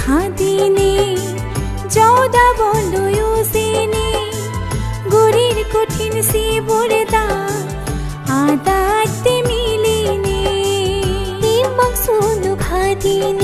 খাদিনে যৌদা বলয় সেনে গরির কঠিন সে বড়ে দা আদাতে মিলিনে। মাংসুন খাদিনে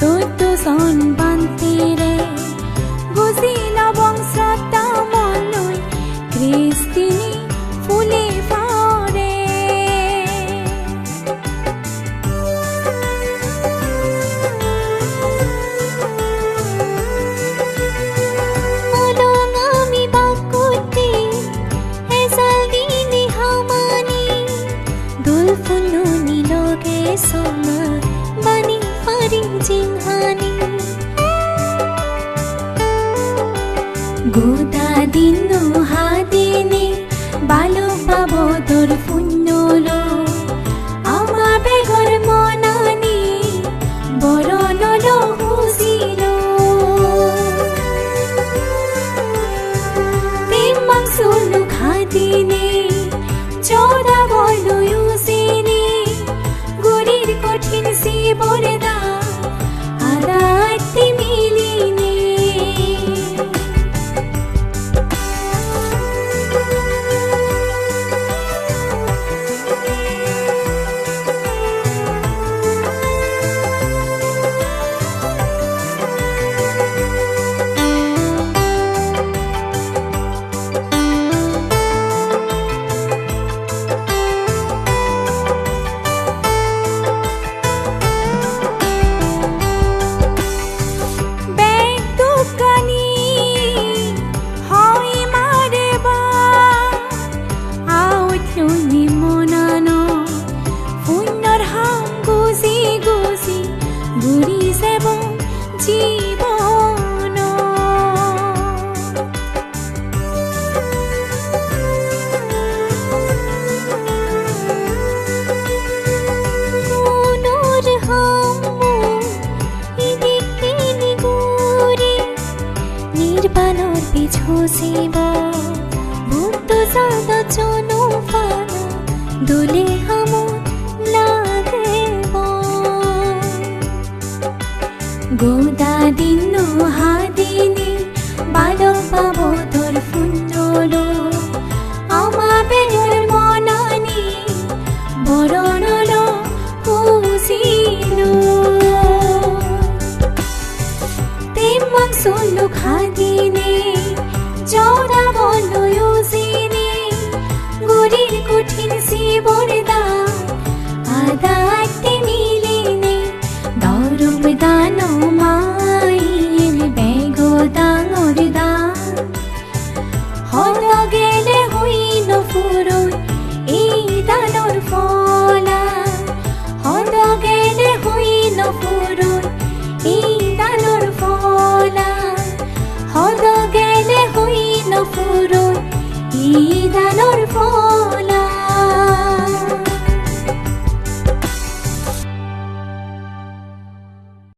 दूत सौन् बान्ति Ku ज़्यादा चुनो पाना दुले हम लागे গোদা দিন হাদিনে বালক পাব তোর ফুন্দ্র ौरम्बुदा